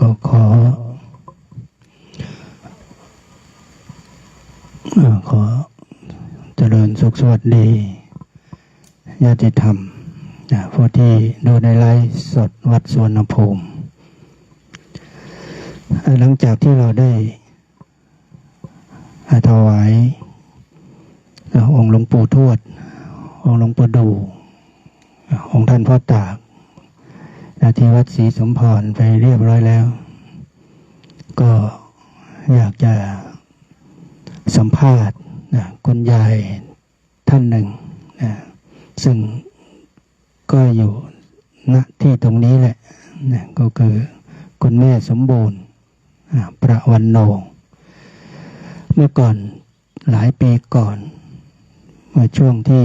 ก็ขอขอเจริญสุขสวัสดีญาติธรรมนะผู้ที่ดูในไลฟ์สดวัดสวนภูมิ หลังจากที่เราได้ถวายเอ่อองค์หลวงปู่ทวด องค์หลวงปู่ดู องค์ท่านพ่อตาก นาที่วัดศรีสมพรไปเรียบร้อยแล้ว ก็อยากจะสัมภาษณ์นะคุณยายท่านหนึ่งนะซึ่งก็อยู่ณที่ตรงนี้แหละนะก็คือคุณแม่สมบูรณ์อ่าประวันโน เมื่อก่อนหลายปีก่อน เมื่อช่วงที่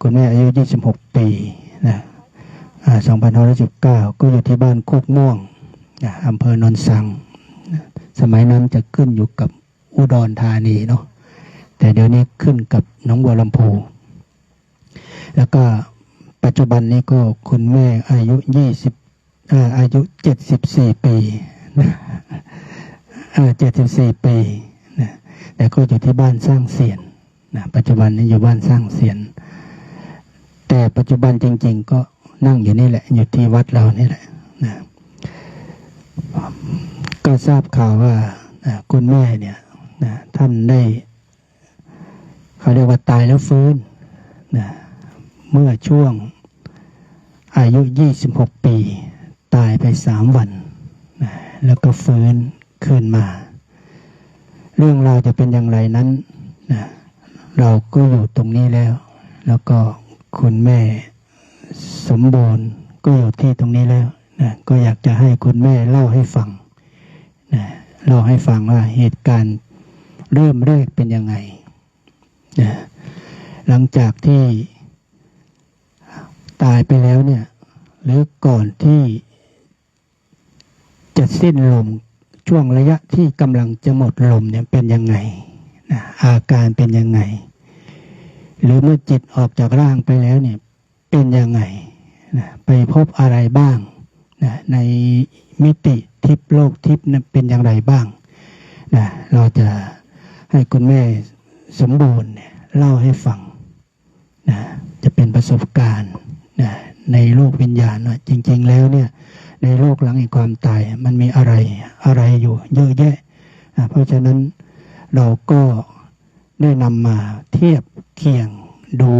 คุณแม่อายุ 26 ปีนะ 2519 ก็อยู่ที่บ้านโคกม่วงอำเภอโนนสัง สมัยนั้นจะขึ้นอยู่กับอุดรธานีเนาะแต่เดี๋ยวนี้ขึ้นกับหน้องบัวลำพูแล้วก็ปัจจุบันนี้ก็คุณแม่อายุ 20อาอายุ 74 ปีนะ74 ปีนะแต่ก็อยู่ที่บ้านสร้างเสียนนะปัจจุบันนี้อยู่บ้านสร้างเสียน แต่ปัจจุบันจริง ๆ ก็ นั่งอยู่นี่แหละ อยู่ที่วัดเรานี่แหละนะก็ทราบข่าวว่านะคุณแม่เนี่ยนะท่านได้เขาเรียกว่าตายแล้วฟื้นนะเมื่อช่วงอายุ 26 ปี ตายไปสามวันนะแล้วก็ฟื้นขึ้นมา เรื่องราวจะเป็นอย่างไรนั้นนะเราก็อยู่ตรงนี้แล้ว แล้วก็คุณแม่ สมบูรณ์ก็อยู่ที่ตรงนี้แล้วนะก็อยากจะให้คุณแม่เล่าให้ฟังนะเล่าให้ฟังว่าเหตุการณ์เริ่มแรกเป็นยังไงนะหลังจากที่ตายไปแล้วเนี่ยหรือก่อนที่จะสิ้นลมช่วงระยะที่กำลังจะหมดลมเนี่ยเป็นยังไงนะอาการเป็นยังไง หรือเมื่อจิตออกจากร่างไปแล้วเนี่ย เป็นยังไงนะไปพบอะไรบ้างนะในมิติทิพย์โลกทิพย์นั้นเป็นอย่างไรบ้างนะเราจะให้คุณแม่สมบูรณ์เนี่ยเล่าให้ฟังนะจะเป็นประสบการณ์นะในโลกวิญญาณว่าจริง ๆ แล้วเนี่ยในโลกหลังแห่งความตายมันมีอะไรอะไรอยู่เยอะแยะนะเพราะฉะนั้นเราก็ได้นำมาเทียบเคียงดู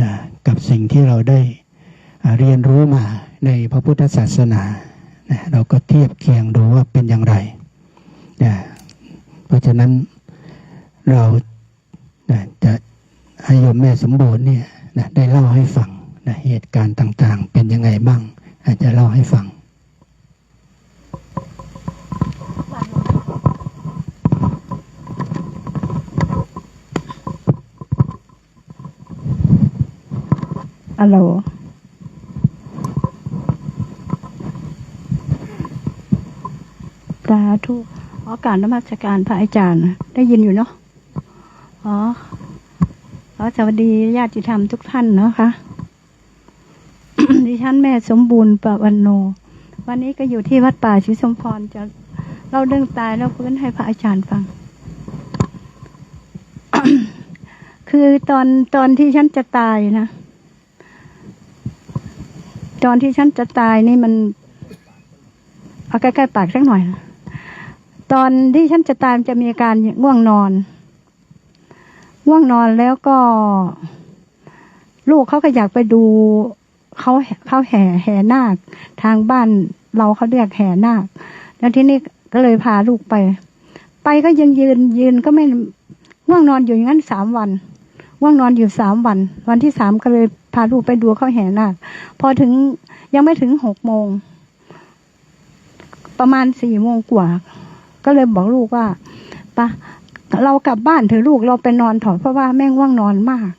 นะ กับสิ่งที่เราได้เรียนรู้มาในพระพุทธศาสนาเราก็เทียบเคียงดูว่าเป็นอย่างไรนะเพราะฉะนั้นเราจะให้โยมแม่สมบูรณ์เนี่ยได้เล่าให้ฟังนเหตุการณ์ต่างๆ เป็นยังไงบ้าง อาจจะเล่าให้ฟัง อัลโหล สาธุอ๋อการนมัสการพระอาจารย์ ได้ยินอยู่เนาะ อ๋ออ๋อสวัสดีญาติธรรมทุกท่านเนาะค่ะดิฉันแม่สมบูรณ์ประวันโน วันนี้ก็อยู่ที่วัดป่าศรีสมพรจะเล่าเรื่องตายแล้วฟื้นให้พระอาจารย์ฟัง คือตอนตอนที่ฉันจะตายนะ ตอนที่ฉันจะตายนี่มัน เอาใกล้ๆปากสักหน่อยนะตอนที่ฉันจะตายมันจะมีอาการง่วงนอน ง่วงนอนแล้วก็ ลูกเขาก็อยากไปดูเขาเขาแห่แห่นาค ทางบ้านเราเขาเรียกแห่นาค แล้วที่นี่ก็เลยพาลูกไป ไปก็ยังยืนยืนก็ไม่ง่วงนอนอยู่อย่างนั้นสามวัน ง่วงนอนอยู่สามวัน วันที่สามก็เลยพาลูกไปดูเขาแห่นาคพอถึงยังไม่ถึงหกโมง ประมาณสี่โมงกว่า ก็เลยบอกลูกว่าปะเรากลับบ้านเถอะลูกเราไปนอนถอะเพราะว่าแม่ง่วงนอนมาก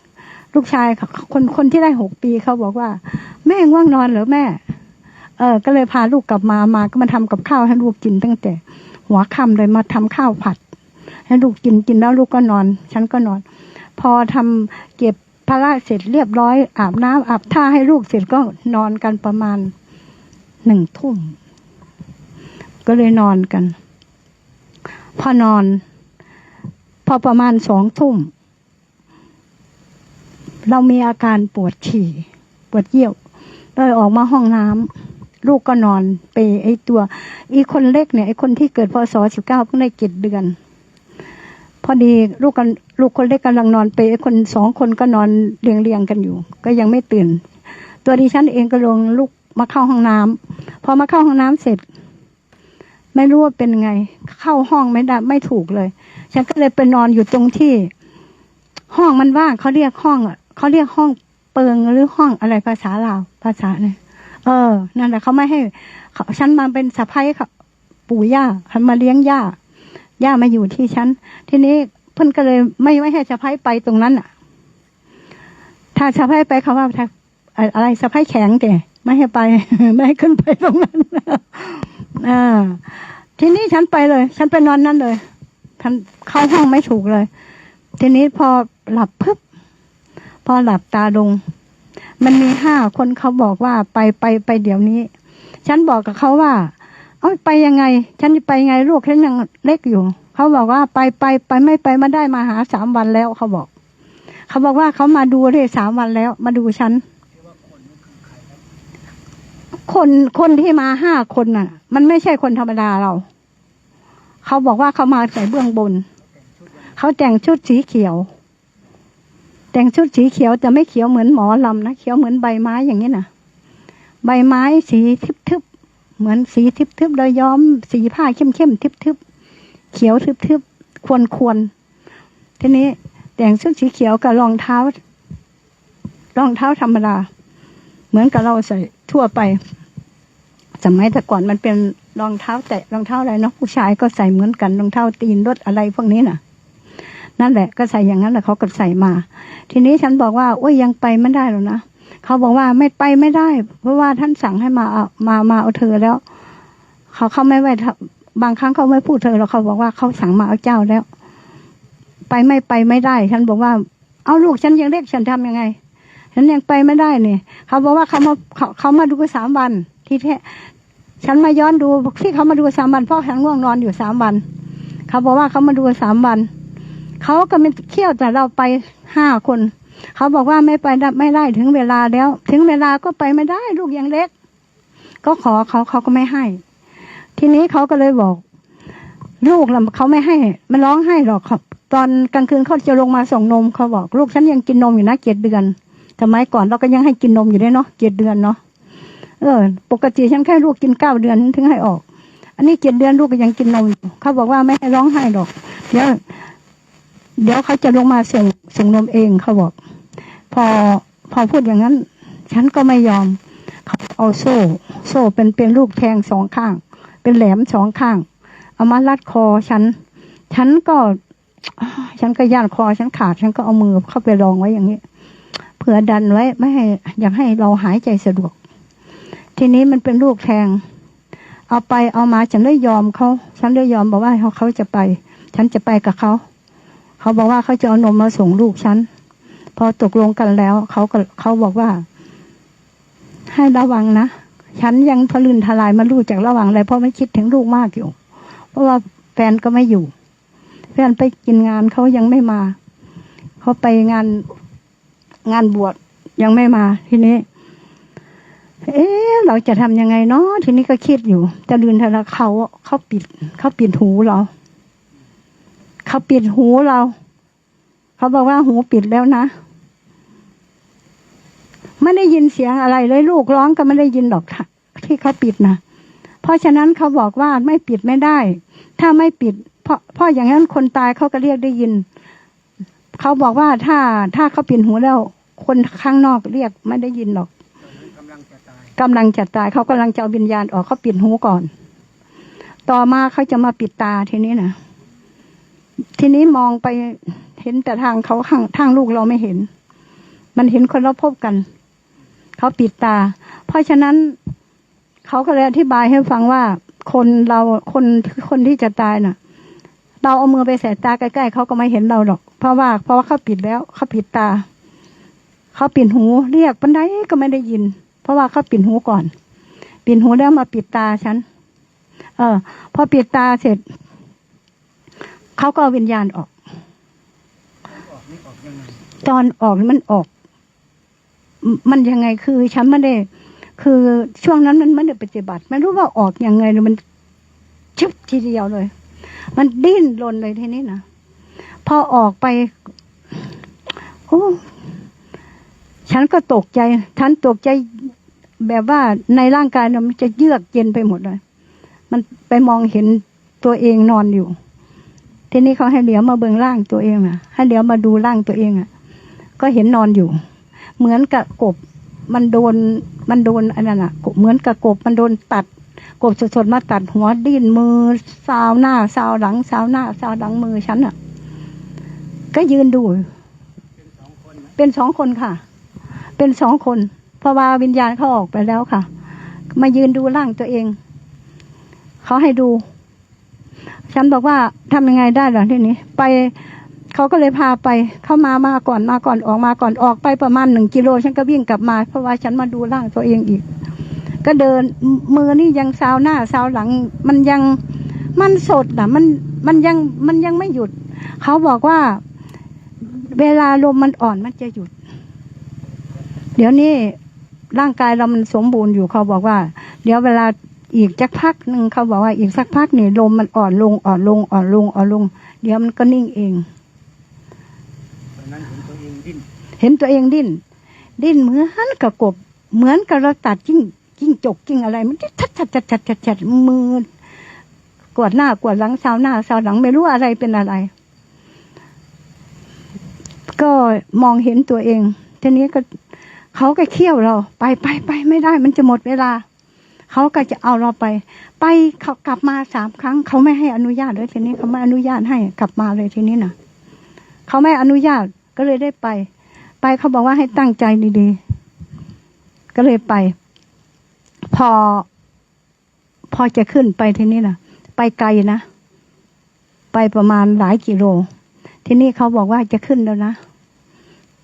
ลูกชายคนคนที่ได้หกปีเขาบอกว่า แม่ง่วงนอนเหรอแม่ เออ ก็เลยพาลูกกลับมามาก็มาทำกับข้าวให้ลูกกินตั้งแต่ หัวค่ำเลยมาทำข้าวผัด ให้ลูกกินกินแล้วลูกก็นอน ฉันก็นอน พอทำเก็บภาระเสร็จเรียบร้อย อาบน้ำอาบท่าให้ลูกเสร็จก็นอนกันประมาณหนึ่งทุ่ม ก็เลยนอนกัน พอนอน พอประมาณสองทุ่ม เรามีอาการปวดฉี่ ปวดเยี่ยวเลยออกมาห้องน้ำลูกก็นอนไปไอ้ตัว อีคนเล็กเนี่ยไอ้คนที่เกิดพศสิบเก้าเพิ่งได้เจ็ดเดือน พอดีลูกกันลูกคนเล็กกำลังนอนไปคนสองคนก็นอนเรียงเรียงกันอยู่ ก็ยังไม่ตื่น ตัวดิฉันเองก็ลงลุกมาเข้าห้องน้ำพอมาเข้าห้องน้ำเสร็จ ไม่รู้ว่าเป็นไง เข้าห้องไม่ได้ไม่ถูกเลย ฉันก็เลยไปนอนอยู่ตรงที่ ห้องมันว่างเขาเรียกห้องอะเขาเรียกห้องเปิงหรือห้องอะไรภาษาลาวภาษาเนี่ยเออ นั่นแหละเขาไม่ให้เขาฉันมาเป็นสะพ้ายเขาปู่ย่าฉันมาเลี้ยงย่า ย่ามาอยู่ที่ฉัน ทีนี้เพิ่อนก็เลยไม่ไม่ให้สะพ้ายไปตรงนั้นอะ ถ้าสะพ้ายไปเขาว่าถ้าอะไรสะพ้ายแข็งแต่ไม่ให้ไป ไม่ให้ขึ้นไปตรงนั้นอ่าทีนี้ฉันไปเลย ฉันไปนอนนั่นเลยฉันเข้าห้องไม่ถูกเลย ทีนี้พอหลับพึบพอหลับตาลง มันมีห้าคนเขาบอกว่าไปไปไปเดี๋ยวนี้ ฉันบอกกับเขาว่า เอ้าไปยังไง ฉันจะไปยังไงลูกฉันยังเล็กอยู่ เขาบอกว่าไปไปไปไม่ไปมาได้มาหาสามวันแล้วเขาบอก เขาบอกว่าเขามาดูได้สามวันแล้ว มาดูฉันคนคนที่มาห้าคนน่ะ มันไม่ใช่คนธรรมดาเรา เขาบอกว่าเขามาใส่เบื้องบน เขาแต่งชุดสีเขียว แต่งชุดสีเขียวแต่ไม่เขียวเหมือนหมอลำนะเขียวเหมือนใบไม้อย่างนี้นะใบไม้สีทึบ เหมือนสีทึบๆโดยย้อมสีผ้าเข้มๆทึบๆเขียวทึบๆควรควรๆทีนี้แต่งชุดสีเขียวกับรองเท้ารองเท้าธรรมดา เหมือนกับเราใส่ทั่วไปสมัยแต่ก่อนมันเป็นรองเท้าแตะรองเท้าอะไรเนาะผู้ชายก็ใส่เหมือนกันรองเท้าตีนรถอะไรพวกนี้น่ะ นั่นแหละก็ใส่อย่างนั้นแหละเขาก็ใส่มา ทีนี้ฉันบอกว่าโอ้ยยังไปไม่ได้หรอกนะ เขาบอกว่าไม่ไปไม่ได้ เพราะว่าท่านสั่งให้มาเอามามาเอาเธอแล้ว เขาเขาไม่ไว้บางครั้งเขาไม่พูดเธอแล้วเขาบอกว่าเขาสั่งมาเอาเจ้าแล้ว ไปไม่ไปไม่ได้ ฉันบอกว่า เอาลูกฉันยังเล็กฉันทำยังไง ฉันยังไปไม่ได้เนี่ยเขาบอกว่าเขามาเขาเขามาดูสามวันที่แท้ฉันมาย้อนดูที่เขามาดูสามวันเพราะฉันง่วงนอนอยู่สามวัน เขาบอกว่าเขามาดูสามวัน เขาก็ไม่เที่ยวแต่เราไปห้าคน เขาบอกว่าไม่ไปไม่ได้ถึงเวลาแล้ว ถึงเวลาก็ไปไม่ได้ลูกยังเล็ก ก็ขอเขาเขาก็ไม่ให้ ทีนี้เขาก็เลยบอก ลูกเราเขาไม่ให้ มันร้องไห้หรอกครับตอนกลางคืนเขาจะลงมาส่งนมเขาบอก ลูกฉันยังกินนมอยู่นะเจ็ดเดือนสมัยก่อนเราก็ยังให้กินนมอยู่ด้เนาะเจ็ดเดือนเนาะเออ ปกติฉันแค่ลูกกินเก้าเดือนถึงให้ออก อันนี้เจ็ดเดือนลูกก็ยังกินนมอยู่เขาบอกว่าไม่ให้ร้องไห้หรอกเดี๋ยว เดี๋ยวเขาจะลงมาส่งส่งนมเองเขาบอก พอพอพูดอย่างนั้น ฉันก็ไม่ยอม เขาเอาโซ่ โซ่เป็นเป็นลูกแทงสองข้าง เป็นแหลมสองข้าง เอามารัดคอฉัน ฉันก็ฉันก็ย่านคอฉันขาด ฉันก็เอามือเข้าไปรองไว้อย่างนี้เผื่อดันไว้ไม่ให้ อยากให้เราหายใจสะดวก ทีนี้มันเป็นลูกแทง เอาไปเอามาฉันเลยยอมเขา ฉันเลยยอมบอกว่าเขาเขาจะไป ฉันจะไปกับเขา เขาบอกว่าเขาจะเอานมมาส่งลูกฉัน พอตกลงกันแล้ว เขาก็เขาบอกว่า ให้ระวังนะฉันยังทะลึนทลายมารู้จากระวังอะไรเพราะไม่คิดถึงลูกมากอยู่ เพราะว่าแฟนก็ไม่อยู่ แฟนไปกินงานเขายังไม่มา เขาไปงานงานบวชยังไม่มาทีนี้ เอ๊ะเราจะทำยังไงเนาะทีนี้ก็คิดอยู่ จะลืนทละเขาเขาปิดเขาปิดหูเรา เขาปิดหูเรา เขาบอกว่าหูปิดแล้วนะไม่ได้ยินเสียงอะไรเลยลูกร้องก็ไม่ได้ยินดอกที่เขาปิดนะเพราะฉะนั้นเขาบอกว่าไม่ปิดไม่ได้ ถ้าไม่ปิด เพราะเพราะอย่างนั้นคนตายเขาก็เรียกได้ยิน เขาบอกว่าถ้าถ้าเขาปิดหูแล้ว คนข้างนอกเรียกไม่ได้ยินหรอกกำลังจะตายกำลังจะตายเขากำลังจะเอาวิญญาณออกเขาปิดหูก่อน ต่อมาเขาจะมาปิดตาทีนี้นะ ทีนี้มองไปเห็นแต่ทางเขาข้างทางลูกเราไม่เห็น มันเห็นคนเราพบกัน เขาปิดตา เพราะฉะนั้นเขาก็เลยอธิบายให้ฟังว่า คนเราคนคนที่จะตายน่ะ เราเอามือไปแสตาใกล้ๆเขาก็ไม่เห็นเราหรอก เพราะว่า เพราะว่าเขาปิดแล้วเขาปิดตาเขาปิดหู เรียกปันไดก็ไม่ได้ยิน เพราะว่าเขาปิดหูก่อน ปิดหูแล้วมาปิดตาฉัน เออ พอปิดตาเสร็จ เขาก็เอาวิญญาณออก ตอนออกมันออก มันยังไงคือฉันไม่ได้ คือช่วงนั้นมันไม่ได้ปฏิบัติ ไม่รู้ว่าออกยังไงเลยมันชึบทีเดียวเลย มันดิ้นรนเลยทีนี้นะพอออกไปโอ้ฉันก็ตกใจ ฉันตกใจแบบว่าในร่างกายเนี่ยมันจะเยือกเย็นไปหมดเลย มันไปมองเห็นตัวเองนอนอยู่ ทีนี้เขาให้เหลียวมาเบิ่งร่างตัวเองอะ ให้เหลียวมาดูร่างตัวเองอะ ก็เห็นนอนอยู่ เหมือนกับกบ มันโดน มันโดนอันนั้นอะเหมือนกับกบมันโดนตัด กบสดๆมาตัดหัวดิ้นมือซาวหน้าซาวหลังซาวหน้าซาวหลังมือฉันอะ ก็ยืนดู เป็นสองคนค่ะ เป็นสองคน เพราะว่าวิญญาณเขาออกไปแล้วค่ะ มายืนดูร่างตัวเอง เขาให้ดู ฉันบอกว่าทำยังไงได้ล่ะทีนี้ ไปเขาก็เลยพาไป เข้ามามาก่อนมาก่อนออกมาก่อนออกไปประมาณหนึ่งกิโลฉันก็วิ่งกลับมา เพราะว่าฉันมาดูร่างตัวเองอีก ก็เดินมือนี่ยังซาวหน้าซาวหลัง มันยังมันสดนะมันมันยังมันยังไม่หยุด เขาบอกว่า เวลาลมมันอ่อนมันจะหยุด เดี๋ยวนี้ร่างกายเรามันสมบูรณ์อยู่เขาบอกว่า เดี๋ยวเวลา อีกจักพักหนึ่งเขาบอกว่าอีกสักพักนี่ลมมันอ่อนลงอ่อนลงอ่อนลงอ่อนลง เดี๋ยวมันก็นิ่งเองตอนนั้นเห็นตัวเองดิ้นเห็นตัวเองดิ้น ดิ้นเหมือนกับกบ เหมือนกับเราตัดจิ้งจิ้งจกจิ้งอะไรมันชัดชัดชัดชัดชัดชัดมือกวดหน้ากวดหลังซาวหน้าซาวหลังไม่รู้อะไรเป็นอะไร ก็มองเห็นตัวเองทีนี้ก็เขาก็เคี่ยวเรา ไปไปไปไม่ได้ มันจะหมดเวลา เขาก็จะเอาเราไป ไปเขากลับมาสามครั้ง เขาไม่ให้อนุญาตเลยทีนี้เขาไม่อนุญาตให้กลับมาเลยทีนี้นะเขาไม่อนุญาตก็เลยได้ไป ไปเขาบอกว่าให้ตั้งใจดีๆ ก็เลยไป พอ พอจะขึ้นไปทีนี้นะไปไกลนะไปประมาณหลายกิโล ทีนี้เขาบอกว่าจะขึ้นแล้วนะ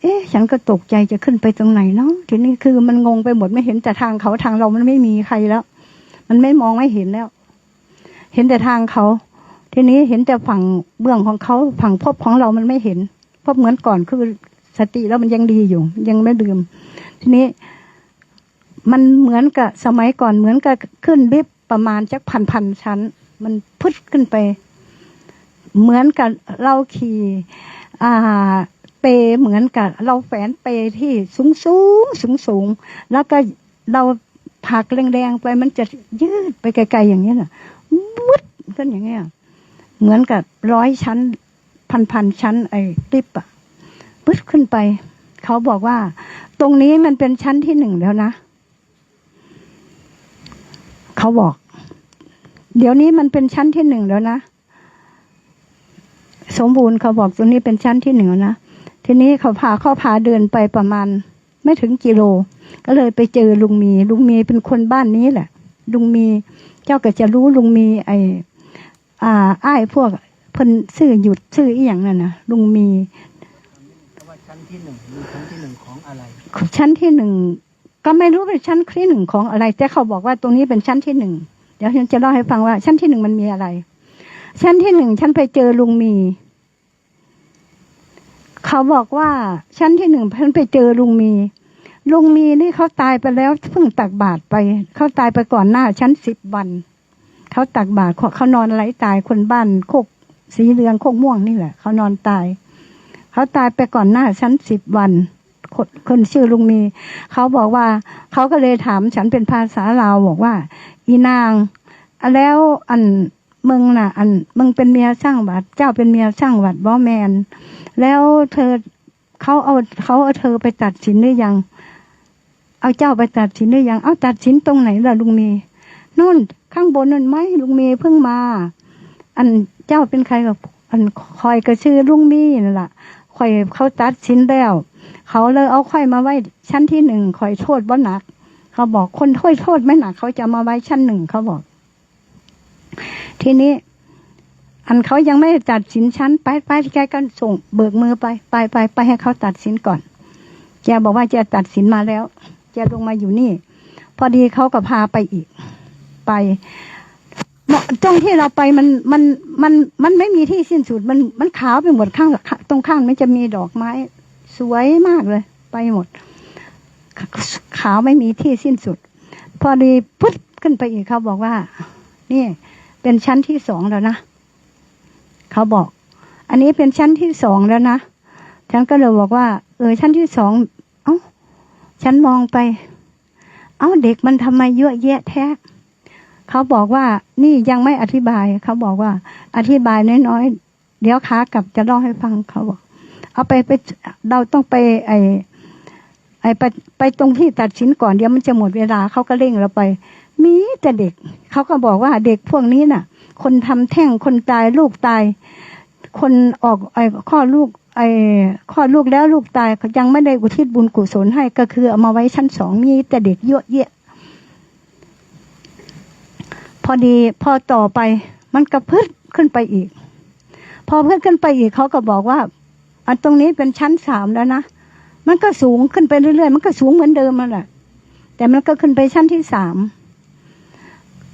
เอ๊ะฉันก็ตกใจจะขึ้นไปตรงไหนเนาะทีนี้คือมันงงไปหมดไม่เห็นแต่ทางเขาทางเรามันไม่มีใครแล้ว มันไม่มองไม่เห็นแล้ว เห็นแต่ทางเขา ทีนี้เห็นแต่ฝั่งเบื้องของเขาฝั่งพบของเรามันไม่เห็นพราะเหมือนก่อนคือสติแล้วมันยังดีอยู่ ยังไม่ลืมทีนี้ มันเหมือนกับสมัยก่อนเหมือนกับขึ้นลิฟต์ประมาณจักพันพันชั้น มันพุดขึ้นไป เหมือนกับเราขี่อ่า เปเหมือนกับเราแฝนเปที่สูงสูงสูงสูงแล้วก็เราผักแรงๆไปมันจะยืดไปไกลๆอย่างนี้น่ะวุดขึ้นอย่างเงี้ยเหมือนกับร้อยชั้น พันๆชั้น ไอ้ลิฟต์อะปึ๊ดขึ้นไป เขาบอกว่า ตรงนี้มันเป็นชั้นที่หนึ่งแล้วนะเขาบอก เดี๋ยวนี้มันเป็นชั้นที่หนึ่งแล้วนะสมบูรณ์เขาบอกตรงนี้เป็นชั้นที่หนึ่งแล้วนะ ทีนี้เขาพาเข้าพาเดินไปประมาณ ไม่ถึงกิโล ก็เลยไปเจอลุงมี ลุงมีเป็นคนบ้านนี้แหละ ลุงมีเจ้าก็จะรู้ลุงมี ไออ่าอ้ายพวกเพิ่นซื้อหยุดซื้ออีหยังนั่นนะลุงมีว่าชั้นที่หนึ่งมีชั้นที่หนึ่งของอะไร ชั้นที่หนึ่งก็ไม่รู้เป็นชั้นที่หนึ่งของอะไร แต่เขาบอกว่าตรงนี้เป็นชั้นที่หนึ่งเดี๋ยวฉันจะเล่าให้ฟังว่า ชั้นที่หนึ่งมันมีอะไร ชั้นที่หนึ่งฉันไปเจอลุงมี เขาบอกว่าชั้นที่หนึ่งฉันไปเจอลุงมี ลุงมีนี่เขาตายไปแล้วเพิ่งตักบาตรไป เขาตายไปก่อนหน้าชั้นสิบวัน เขาตักบาตรเขาเขานอนไหลตายคนบ้านโคกสีเหลืองโคกม่วงนี่แหละ เขานอนตาย เขาตายไปก่อนหน้าชั้นสิบวันคนคนชื่อลุงมี เขาบอกว่า เขาก็เลยถามฉันเป็นภาษาลาวบอกว่า อีนางแล้วอัน มึงน่ะ อันมึงเป็นเมียสร้างวัด เจ้าเป็นเมียสร้างวัดบ่แมน แล้วเธอเขาเอาเขาเอาเธอไปตัดสินหรือยัง เอาเจ้าไปตัดสินหรือยัง เอาตัดสินตรงไหนล่ะลุงเมีนู่นข้างบนนั่นไหมลุงเมีเพิ่งมา อันเจ้าเป็นใครกับอันคอยก็ชื่อลุงมีนั่นแหละคอยเขาตัดสินแล้ว เขาเลยเอาค่อยมาไว้ชั้นที่หนึ่งคอยโทษบ่หนัก เขาบอกคนโทษโทษไม่หนัก เขาจะมาไว้ชั้นหนึ่งเขาบอก ทีนี้ อันเขายังไม่ตัดสินชั้นไปไปแกก็ส่งเบิกมือไปไปไปไปให้เขาตัดสินก่อนแกบอกว่าจะตัดสินมาแล้วแกลงมาอยู่นี่ พอดีเขาก็พาไปอีก ไปตรงที่เราไปมันมันมันมันไม่มีที่สิ้นสุดมันมันขาวไปหมดข้างตรงข้างมันจะมีดอกไม้ สวยมากเลย ไปหมด ขาวไม่มีที่สิ้นสุด พอดีพุทธขึ้นไปอีกเขาบอกว่า นี่ เป็นชั้นที่สองแล้วนะเขาบอก อันนี้เป็นชั้นที่สองแล้วนะฉันก็เลยบอกว่า เออ ชั้นที่สองเอ้าฉันมองไป เอ้าเด็กมันทำไมเยอะแยะแท้เขาบอกว่า นี่ยังไม่อธิบาย เขาบอกว่า อธิบายน้อยๆเดี๋ยวขากลับจะเล่าให้ฟังเขาบอก เอาไปไปเราต้องไป ไอไอไปไปตรงที่ตัดสินก่อนเดี๋ยวมันจะหมดเวลาเขาก็เร่งเราไป มีแต่เด็ก เขาก็บอกว่าเด็กพวกนี้น่ะ คนทำแท่งคนตายลูกตาย คนออกไอ้ข้อลูก ไอ้ข้อลูกแล้วลูกตายยังไม่ได้อุทิศบุญกุศลให้ก็คือเอามาไว้ชั้นสองมีแต่เด็กเยอะแยะพอดีพอต่อไปมันกระพืชขึ้นไปอีก พอเพื่อนขึ้นไปอีกเขาก็บอกว่า อันตรงนี้เป็นชั้นสามแล้วนะมันก็สูงขึ้นไปเรื่อยๆ มันก็สูงเหมือนเดิมนั่นแหละแต่มันก็ขึ้นไปชั้นที่สาม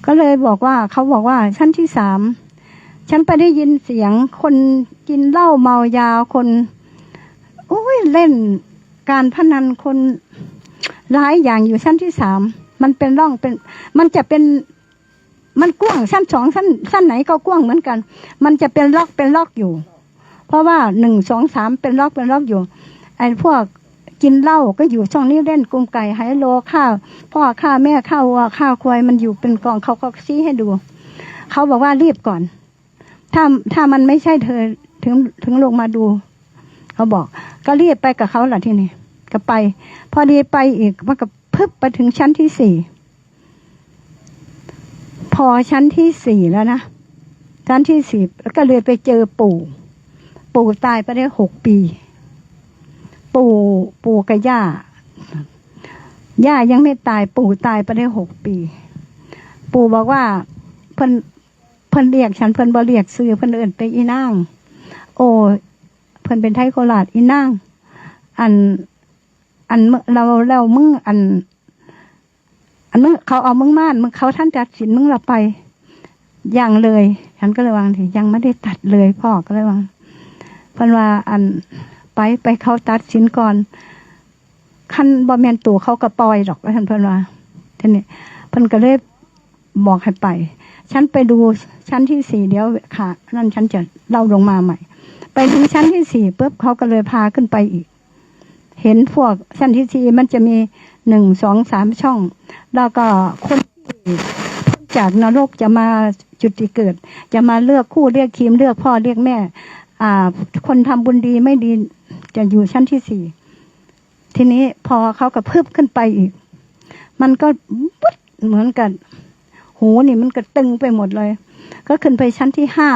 ก็เลยบอกว่าเขาบอกว่าชั้นที่สามฉันไปได้ยินเสียงคนกินเหล้าเมายาคนโอ้ยเล่นการพนันคนหลายอย่างอยู่ชั้นที่สามมันเป็นร่องเป็น มันจะเป็นมันกว้างชั้นสองชั้นชั้นไหนก็กว้างเหมือนกัน มันจะเป็นล็อกเป็นล็อกอยู่ เพราะว่าหนึ่งสองสามเป็นล็อกเป็นล็อกอยู่ไอ้พวก กินเหล้าก็อยู่ช่องนี้เล่นกุมไก่ไฮโลข้าวพ่อข้าแม่ข้าววัวข้าวควายมันอยู่เป็นกองเขาก็ชี้ให้ดู เขาบอกว่ารีบก่อน ถ้าถ้ามันไม่ใช่เธอถึงถึงลงมาดู เขาบอก ก็รีบไปกับเขาแหละที่นี่ก็ไป พอดีไปอีกมันก็พึบไปถึงชั้นที่สี่พอชั้นที่สี่แล้วนะชั้นที่สี่ก็เลยไปเจอปู่ ปู่ตายไปได้หกปี ปู่ปู่กับย่า ย่ายังไม่ตายปู่ตายไปได้หกปี ปู่บอกว่าเพิ่นเพิ่นเรียกฉันเพิ่นบ่เรียกซื้อเพิ่นเอื่นไปอีนางโอ้เพิ่นเป็นไทยโคราชอีนางอัน อันเมื่อเราเรามึงอัน อันมึงเขาเอามึงม่านมึงเขาท่านจัดสินมึงเราไปยังเลย ฉันก็เลยวางทียังไม่ได้ตัดเลยพ่อก็เลยวางเพิ่นว่าอัน ไปไปเขาตัดสินก่อนขั้นบอมแมนตัวเขาก็ปล่อยดอกท่านเพิ่นว่าทีนี้เพิ่นก็เลยบอกให้ไป ฉันไปดูชั้นที่สี่เดี๋ยวค่ะนั่นฉันจะเล่าลงมาใหม่ ไปถึงชั้นที่สี่ปุ๊บเขาก็เลยพาขึ้นไปอีก เห็นพวกชั้นที่สี่มันจะมีหนึ่งสองสามช่อง แล้วก็คนที่จากนรกจะมาจุดที่เกิด จะมาเลือกคู่เลือกทีมเลือกพ่อเลือกแม่ คนทำบุญดีไม่ดีจะอยู่ชั้นที่สี่ทีนี้พอเขากระพึบขึ้นไปอีก มันก็ปุ๊บเหมือนกัน หูนี่มันก็ตึงไปหมดเลย ก็ขึ้นไปชั้นที่ห้า